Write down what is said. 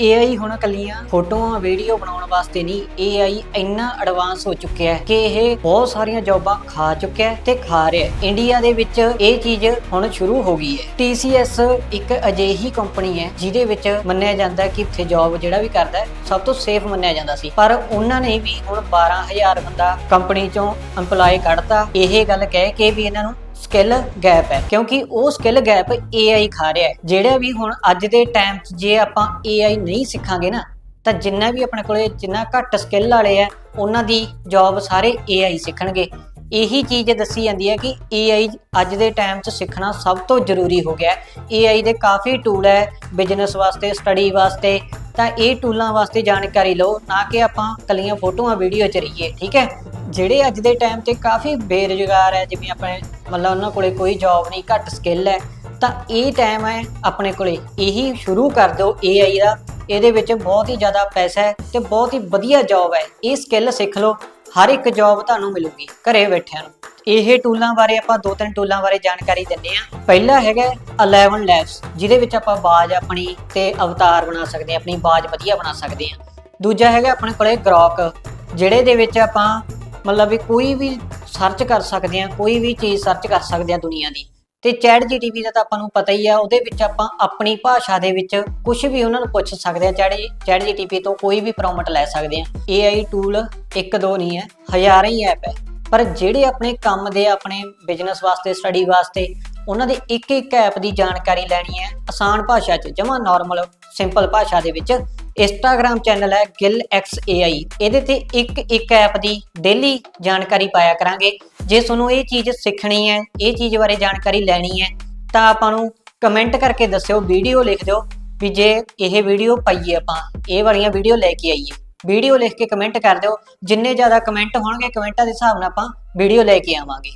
AI ਹੁਣ ਕੱਲੀਆਂ ਫੋਟੋਆਂ, video ਬਣਾਉਣ ਵਾਸਤੇ ਨਹੀਂ AI ਇੰਨਾ ਐਡਵਾਂਸ ਹੋ ਚੁੱਕਿਆ ਹੈ ਕਿ ਇਹ ਬਹੁਤ ਸਾਰੀਆਂ ਜੌਬਾਂ ਖਾ ਚੁੱਕਿਆ ਹੈ ਤੇ ਖਾ ਰਿਹਾ ਹੈ। ਇੰਡੀਆ ਦੇ ਵਿੱਚ ਇਹ ਚੀਜ਼ ਹੁਣ ਸ਼ੁਰੂ ਹੋ ਗਈ ਹੈ। TCS ਇੱਕ ਅਜਿਹੀ ਕੰਪਨੀ ਹੈ ਜਿਹਦੇ ਵਿੱਚ ਮੰਨਿਆ ਜਾਂਦਾ ਕਿ ਇੱਥੇ ਜੌਬ ਜਿਹੜਾ ਵੀ ਕਰਦਾ ਹੈ, ਸਭ ਤੋਂ ਸੇਫ ਮੰਨਿਆ ਜਾਂਦਾ ਸੀ। ਪਰ ਉਹਨਾਂ ਨੇ ਵੀ ਹੁਣ 12000 ਬੰਦਾ ਕੰਪਨੀ ਚੋਂ EMPLOYE ਕੱਢਤਾ। ਇਹ ਗੱਲ ਕਹਿ ਕੇ ਵੀ ਇਹਨਾਂ ਨੂੰ ਸਕਿੱਲ ਗੈਪ ਹੈ, ਕਿਉਂਕਿ ਉਹ ਸਕਿੱਲ ਗੈਪ AI ਖਾ ਰਿਹਾ ਹੈ। ਜਿਹੜਾ ਵੀ ਹੁਣ ਅੱਜ ਦੇ ਟਾਈਮ 'ਚ ਜੇ ਆਪਾਂ AI ਨਹੀਂ ਸਿੱਖਾਂਗੇ ਨਾ, ਤਾਂ ਜਿੰਨਾ ਵੀ ਆਪਣੇ ਕੋਲੇ ਜਿੰਨਾ ਘੱਟ ਸਕਿੱਲ ਵਾਲੇ ਆ ਉਹਨਾਂ ਦੀ ਜੌਬ ਸਾਰੇ AI ਸਿੱਖਣਗੇ। ਇਹੀ ਚੀਜ਼ ਦੱਸੀ ਜਾਂਦੀ ਹੈ ਕਿ AI ਅੱਜ ਦੇ ਟਾਈਮ 'ਚ ਸਿੱਖਣਾ ਸਭ ਤੋਂ ਜ਼ਰੂਰੀ ਹੋ ਗਿਆ ਹੈ। AI ਦੇ ਕਾਫੀ ਟੂਲ ਹੈ ਬਿਜ਼ਨਸ ਵਾਸਤੇ ਸਟੱਡੀ ਵਾਸਤੇ ਤਾਂ ਇਹ ਟੂਲਾਂ ਵਾਸਤੇ ਜਾਣਕਾਰੀ ਲਓ, ਨਾ ਕਿ ਆਪਾਂ ਕੱਲੀਆਂ ਫੋਟੋਆਂ ਵੀਡੀਓ ਚ ਰਹੀਏ, ਠੀਕ ਹੈ? ਜਿਹੜੇ ਅੱਜ ਦੇ ਟਾਈਮ ਤੇ ਕਾਫੀ ਬੇਰੁਜ਼ਗਾਰ ਹੈ, ਜਿਵੇਂ ਆਪਣੇ ਮਤਲਬ ਉਹਨਾਂ ਕੋਲੇ ਕੋਈ ਜੌਬ ਨਹੀਂ, ਘੱਟ ਸਕਿੱਲ ਹੈ, ਤਾਂ ਇਹ ਟਾਈਮ ਹੈ ਆਪਣੇ ਕੋਲੇ। ਇਹੀ ਸ਼ੁਰੂ ਕਰ ਦਿਓ AI ਦਾ। ਇਹਦੇ ਵਿੱਚ ਬਹੁਤ ਹੀ ਜ਼ਿਆਦਾ ਪੈਸਾ ਹੈ ਤੇ ਬਹੁਤ ਹੀ ਵਧੀਆ ਜੌਬ ਹੈ। ਇਹ ਸਕਿੱਲ ਸਿੱਖ ਲਓ, ਹਰ ਇੱਕ ਜੌਬ ਤੁਹਾਨੂੰ ਮਿਲੂਗੀ ਘਰੇ ਬੈਠਿਆਂ ਨੂੰ। ਇਹ ਟੂਲਾਂ ਬਾਰੇ ਆਪਾਂ ਦੋ ਤਿੰਨ ਟੂਲਾਂ ਬਾਰੇ ਜਾਣਕਾਰੀ ਦਿੰਨੇ ਆ ਪਹਿਲਾ ਹੈਗਾ 11 ਲੈਬਸ ਜਿਹਦੇ ਵਿੱਚ ਆਪਾਂ ਬਾਜ ਆਪਣੀ ਤੇ ਅਵਤਾਰ ਬਣਾ ਸਕਦੇ ਆ ਆਪਣੀ ਬਾਜ ਵਧੀਆ ਬਣਾ ਸਕਦੇ ਆ ਦੂਜਾ ਹੈਗਾ ਆਪਣੇ ਕੋਲੇ ਗ੍ਰੋਕ ਜਿਹੜੇ ਦੇ ਵਿੱਚ ਆਪਾਂ ਮਤਲਬ ਵੀ ਕੋਈ ਵੀ ਸਰਚ ਕਰ ਸਕਦੇ ਆ ਕੋਈ ਵੀ ਚੀਜ਼ ਸਰਚ ਕਰ ਸਕਦੇ ਆ ਦੁਨੀਆ ਦੀ। ਤੇ ਚੈਟ ਜੀਟੀਪੀ ਦਾ ਤਾਂ ਆਪਾਂ ਨੂੰ ਪਤਾ ਹੀ ਆ, ਉਹਦੇ ਵਿੱਚ ਆਪਾਂ ਆਪਣੀ ਭਾਸ਼ਾ ਦੇ ਵਿੱਚ ਕੁਝ ਵੀ ਉਹਨਾਂ ਨੂੰ ਪੁੱਛ ਸਕਦੇ ਆ, ਚੈਟ ਚੈਟ ਜੀਟੀਪੀ ਤੋਂ ਕੋਈ ਵੀ ਪ੍ਰੋਮਟ ਲੈ ਸਕਦੇ ਆ। AI ਟੂਲ ਇੱਕ ਦੋ ਨਹੀਂ ਹੈ, ਹਜ਼ਾਰਾਂ ਹੀ ਐਪ ਹੈ। ਪਰ ਜਿਹੜੇ ਆਪਣੇ ਕੰਮ ਦੇ, ਆਪਣੇ ਬਿਜ਼ਨਸ ਵਾਸਤੇ ਸਟੱਡੀ ਵਾਸਤੇ ਉਹਨਾਂ ਦੇ ਇੱਕ ਇੱਕ ਐਪ ਦੀ ਜਾਣਕਾਰੀ ਲੈਣੀ ਹੈ, ਆਸਾਨ ਭਾਸ਼ਾ 'ਚ, ਜਮਾ ਨਾਰਮਲ ਸਿੰਪਲ ਭਾਸ਼ਾ ਦੇ ਵਿੱਚ ਇੰਸਟਾਗ੍ਰam ਚੈਨਲ ਹੈ ਗਿਲ XAI ਇਹਦੇ ਤੇ ਇੱਕ ਇੱਕ ਐਪ ਦੀ ਡੇਲੀ ਜਾਣਕਾਰੀ ਪਾਇਆ ਕਰਾਂਗੇ। ਜੇ ਤੁਹਾਨੂੰ ਇਹ ਚੀਜ਼ ਸਿੱਖਣੀ ਹੈ, ਇਹ ਚੀਜ਼ ਬਾਰੇ ਜਾਣਕਾਰੀ ਲੈਣੀ ਹੈ, ਤਾਂ ਆਪਾਂ ਨੂੰ ਕਮੈਂਟ ਕਰਕੇ ਦੱਸਿਓ ਵੀਡੀਓ ਲਿਖ ਦਿਓ ਵੀ ਜੇ ਇਹ ਵੀਡੀਓ ਪਾਈਏ ਆਪਾਂ, ਇਹ ਵਾਲੀਆਂ ਵੀਡੀਓ ਲੈ ਕੇ ਆਈਏ। ਵੀਡੀਓ ਲਿਖ ਕੇ ਕਮੈਂਟ ਕਰ ਦਿਓ। ਜਿੰਨੇ ਜ਼ਿਆਦਾ ਕਮੈਂਟ ਹੋਣਗੇ ਕਮੈਂਟਾਂ ਦੇ ਹਿਸਾਬ ਨਾਲ ਆਪਾਂ ਵੀਡੀਓ ਲੈ ਕੇ ਆਵਾਂਗੇ।